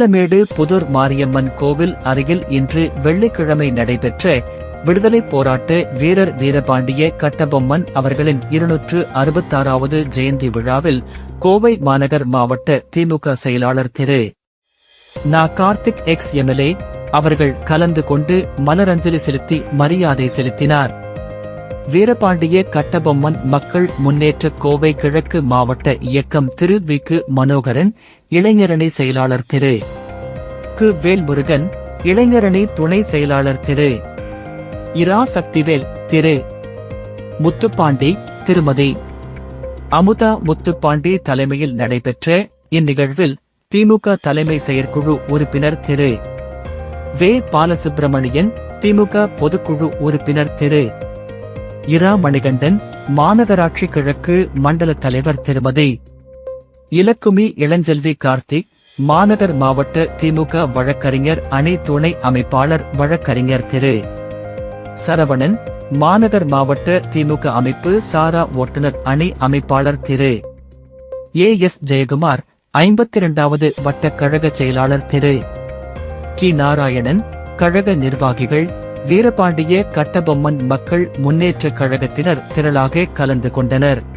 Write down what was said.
கீழமேடு புதூர் மாரியம்மன் கோவில் அருகில் இன்று வெள்ளிக்கிழமை நடைபெற்ற விடுதலைப் போராட்ட வீரர் வீரபாண்டிய கட்டபொம்மன் அவர்களின் இருநூற்று அறுபத்தாறாவது ஜெயந்தி விழாவில் கோவை மாநகர் மாவட்ட திமுக செயலாளர் திரு. நா. கார்த்திக் எக்ஸ். எம்எல்ஏ அவர்கள் கலந்து கொண்டு மலரஞ்சலி செலுத்தி மரியாதை செலுத்தினார். வீரபாண்டிய கட்டபொம்மன் மக்கள் முன்னேற்ற கோவை கிழக்கு மாவட்ட இயக்கம் திரு வி. கு. மனோகரன் இளைஞரணி செயலாளர் திரு. கு. வேல்முருகன் இளைஞரணி துணை செயலாளர் திரு. இரா சக்திவேல் திரு. முத்துப்பாண்டி திருமதி. அமுதா முத்துப்பாண்டி தலைமையில் நடைபெற்ற இந்நிகழ்வில் திமுக தலைமை செயற்குழு உறுப்பினர் திரு. வே. பாலசுப்பிரமணியன் திமுக பொதுக்குழு உறுப்பினர் திரு. இரா மணிகண்டன் மாநகராட்சி கிழக்கு மண்டல தலைவர் திருமதி. இலக்குமி இளஞ்செல்வி கார்த்திக் மாநகர் மாவட்ட திமுக வழக்கறிஞர் அணி துணை அமைப்பாளர் வழக்கறிஞர் திரு. சரவணன் மாநகர் மாவட்ட திமுக அமைப்பு சாரா ஓட்டுநர் அணி அமைப்பாளர் திரு. ஏ எஸ் ஜெயக்குமார் ஐம்பத்தி இரண்டாவது வட்ட கழக செயலாளர் திரு. கி. நாராயணன் கழக நிர்வாகிகள் வீரபாண்டிய கட்டபொம்மன் மக்கள் முன்னேற்ற கழகத்தினர் திரளாக கலந்து கொண்டனர்.